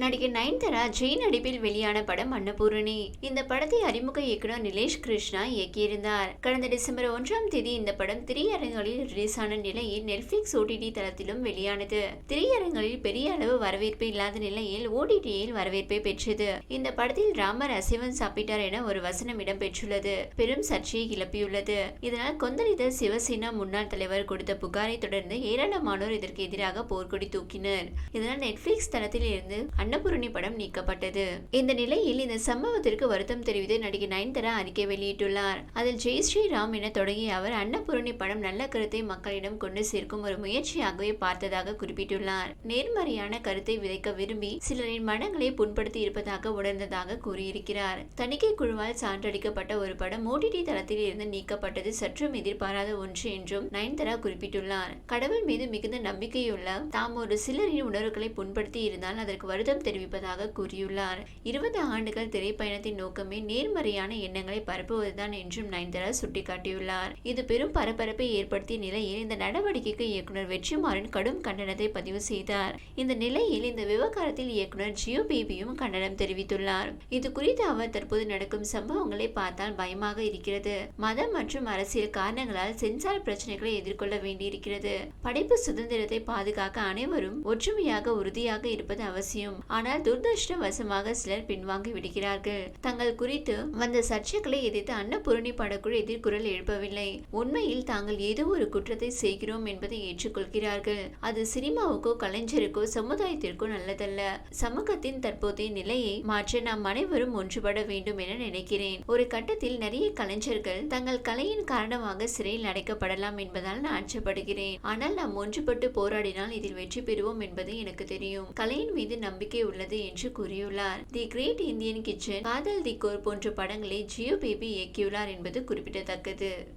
நடிகர் நயன்தாரா ஜெயின் நடிப்பில் வெளியான படம் அன்னபூரணி. இந்த படத்தை அறிமுக இயக்குனர் நிலேஷ் கிருஷ்ணா இயக்கியிருந்தார். கடந்த டிசம்பர் ஒன்றாம் தேதி இந்த படம் திரையரங்குகளில் ரிலீஸ் ஆன நிலையில் நெட்ஃபிளிக்ஸ் ஓடிடி தளத்திலும் வெளியானது. திரையரங்களில் பெரிய அளவு வரவேற்பு இல்லாத நிலையில் ஓடிடியில் வரவேற்பை பெற்றது. இந்த படத்தில் ராமர் அசைவன் சாப்பிட்டார் என ஒரு வசனம் இடம்பெற்றுள்ளது பெரும் சர்ச்சையை கிளப்பியுள்ளது. இதனால் கொந்தளித்த சிவசேனா முன்னாள் தலைவர் கொடுத்த புகாரை தொடர்ந்து ஏராளமானோர் இதற்கு எதிராக போர்க்கொடி தூக்கினர். இதனால் நெட்ஃபிளிக்ஸ் தளத்தில் இருந்து அன்னபூரணி படம் நீக்கப்பட்டது. இந்த நிலையில் இந்த சம்பவத்திற்கு வருத்தம் தெரிவித்து நடிகை நயன்தாரா அறிக்கை வெளியிட்டுள்ளார். அதில் ஜெய் ஸ்ரீராம் என தொடங்கிய அவர் அன்னபூரணி படம் நல்ல கருத்தை மக்களிடம் கொண்டு சேர்க்கும் ஒரு முயற்சியாகவே பார்த்ததாக குறிப்பிட்டுள்ளார். நேர்மறையான கருத்தை விதைக்க விரும்பி சிலரின் மனங்களை புண்படுத்தி இருப்பதாக உணர்ந்ததாக கூறியிருக்கிறார். தணிக்கை குழுவால் சான்றளிக்கப்பட்ட ஒரு படம் ஓடிடி தளத்தில் இருந்து நீக்கப்பட்டது சற்றும் எதிர்பாராத ஒன்று என்றும் நயன்தாரா குறிப்பிட்டுள்ளார். கடவுள் மீது மிகுந்த நம்பிக்கையுள்ள தாம் ஒரு சிலரின் உணர்வுகளை புண்படுத்தி இருந்தால் அதற்கு வருத்தம் தெரிவிப்பதாக கூறியுள்ளார். இருபது ஆண்டுகள் திரைப்பயணத்தின் நோக்கமே நேர்மறையான எண்ணங்களை பரப்புவதுதான் என்றும் நயன்தாரா சுட்டிக்காட்டியுள்ளார். இது பெரும் பரபரப்பை ஏற்படுத்திய நிலையில் இந்த நடவடிக்கைக்கு இயக்குனர் வெற்றிமாறன் கடும் கண்டனத்தை பதிவு செய்தார். இந்த நிலையில் இந்த விவகாரத்தில் இயக்குனர் ஜியோ பேபியும் கண்டனம் தெரிவித்துள்ளார். இது குறித்து அவர் தற்போது நடக்கும் சம்பவங்களை பார்த்தால் பயமாக இருக்கிறது. மதம் மற்றும் அரசியல் காரணங்களால் சென்சார் பிரச்சனைகளை எதிர்கொள்ள வேண்டியிருக்கிறது. படைப்பு சுதந்திரத்தை பாதுகாக்க அனைவரும் ஒற்றுமையாக உறுதியாக இருப்பது அவசியம். ஆனால் துரதிருஷ்டவசமாக சிலர் பின்வாங்கி விடுகிறார்கள். தங்கள் குறித்து வந்த சர்ச்சைகளை எதிர்த்து அன்னபூரணி படக்குழு எதிர்குரல் எழுப்பவில்லை. உண்மையில் தாங்கள் ஏதோ ஒரு குற்றத்தை செய்கிறோம் என்பதை ஏற்றுக்கொள்கிறார்கள். அது சினிமாவுக்கோ கலைஞருக்கோ சமுதாயத்திற்கோ நல்லதல்ல. சமூகத்தின் தற்போதைய நிலையை மாற்ற நாம் அனைவரும் ஒன்றுபட வேண்டும் என நினைக்கிறேன். ஒரு கட்டத்தில் நிறைய கலைஞர்கள் தங்கள் கலையின் காரணமாக சிறையில் அடைக்கப்படலாம் என்பதால் நான் அச்சப்படுகிறேன் ஆனால் நாம் ஒன்றுபட்டு போராடினால் இதில் வெற்றி பெறுவோம் என்பது எனக்கு தெரியும். கலையின் மீது நம்பிக்கை உள்ளது என்று கூறியுள்ளார். தி கிரேட் இந்தியன் கிச்சன் காதல் தி கோர் போன்ற படங்களை ஜியோ பேபி இயக்கியுள்ளார் என்பது குறிப்பிடத்தக்கது.